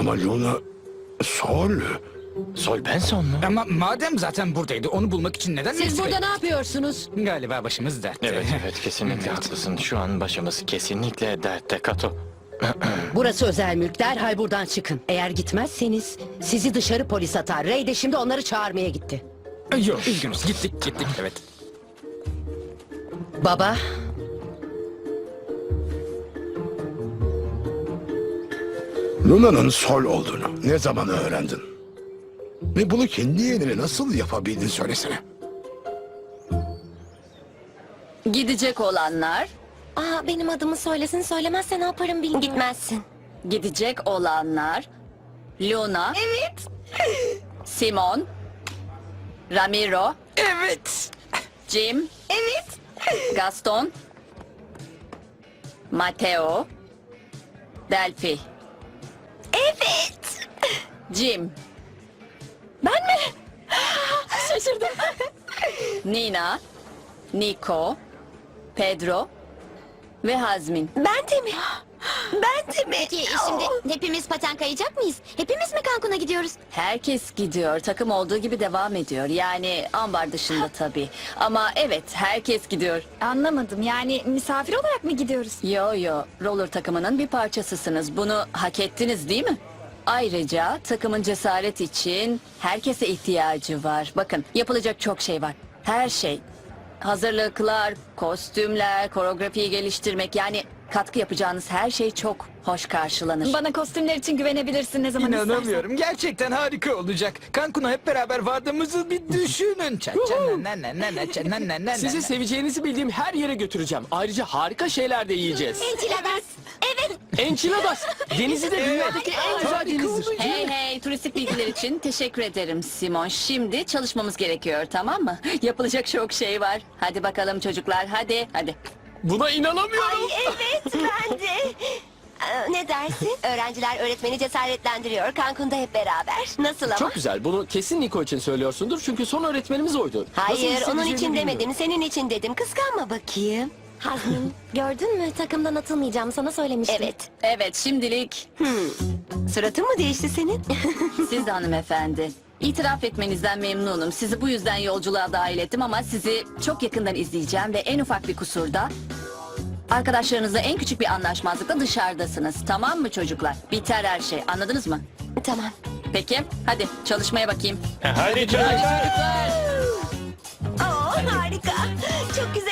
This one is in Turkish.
Ama Luna... Sol... Sol Benson mu? Ama madem zaten buradaydı onu bulmak için neden Siz burada ne yapıyorsunuz? Galiba başımız dertte. Evet evet kesinlikle haklısın. Şu an başımız kesinlikle dertte Kato. Burası özel mülk. Derhal buradan çıkın. Eğer gitmezseniz sizi dışarı polis atar. Ray de şimdi onları çağırmaya gitti. Yok üzgünüz gittik gittik evet. Baba, Luna'nın sol olduğunu ne zaman öğrendin? Ve bunu kendi yeğenine nasıl yapabildin söylesene. Gidecek olanlar, Aa, benim adımı söylesin söylemezse ne yaparım bilmiyorum. Gitmezsin. gidecek olanlar. Luna. Evet. Simon. Ramiro. Evet. Jim. Evet. Gaston. Mateo. Delphi. Evet. Jim. Ben mi? Şaşırdım. Nina. Nico. Pedro. Ve Hazmin. Ben de mi? Ben de mi? Peki şimdi hepimiz paten kayacak mıyız? Hepimiz mi Cancun'a gidiyoruz? Herkes gidiyor. Takım olduğu gibi devam ediyor. Yani ambar dışında tabii. Ama evet herkes gidiyor. Anlamadım. Yani misafir olarak mı gidiyoruz? Yo yo, roller takımının bir parçasısınız. Bunu hak ettiniz değil mi? Ayrıca takımın cesaret için herkese ihtiyacı var. Bakın yapılacak çok şey var. Her şey. Hazırlıklar, kostümler, koreografiyi geliştirmek yani katkı yapacağınız her şey çok hoş karşılanır. Bana kostümler için güvenebilirsin ne zaman İnanamıyorum. Gerçekten harika olacak. Cancun'a hep beraber vardığımızı bir düşünün. Ça- ça- na- na- na- na- ça- na- na- na- Sizi seveceğinizi bildiğim her yere götüreceğim. Ayrıca harika şeyler de yiyeceğiz. Enchiladas. Enchiladas. Denizi de dünyadaki en güzel denizdir. Hey hey turistik bilgiler için teşekkür ederim Simon. Şimdi çalışmamız gerekiyor tamam mı? Yapılacak çok şey var. Hadi bakalım çocuklar hadi hadi. Buna inanamıyorum. Evet ben de. Ee, Ne dersin? Öğrenciler öğretmeni cesaretlendiriyor. Cancun'da hep beraber. Nasıl ama? Çok güzel. Bunu kesin Niko için söylüyorsundur. Çünkü son öğretmenimiz oydu. Nasıl Hayır onun hissedeceğini için bilmiyorum. demedim. Senin için dedim. Kıskanma bakayım. Hazmin, gördün mü? Takımdan atılmayacağım sana söylemiştim. Evet. Evet şimdilik Suratın mı değişti senin? siz de hanımefendi. İtiraf etmenizden memnunum. Sizi bu yüzden yolculuğa dahil ettim ama sizi çok yakından izleyeceğim ve en ufak bir kusurda arkadaşlarınızla en küçük bir anlaşmazlıkla dışarıdasınız. Tamam mı çocuklar? Biter her şey. Anladınız mı? tamam. Peki hadi çalışmaya bakayım. Hadi çocuklar. Oo harika. Çok güzel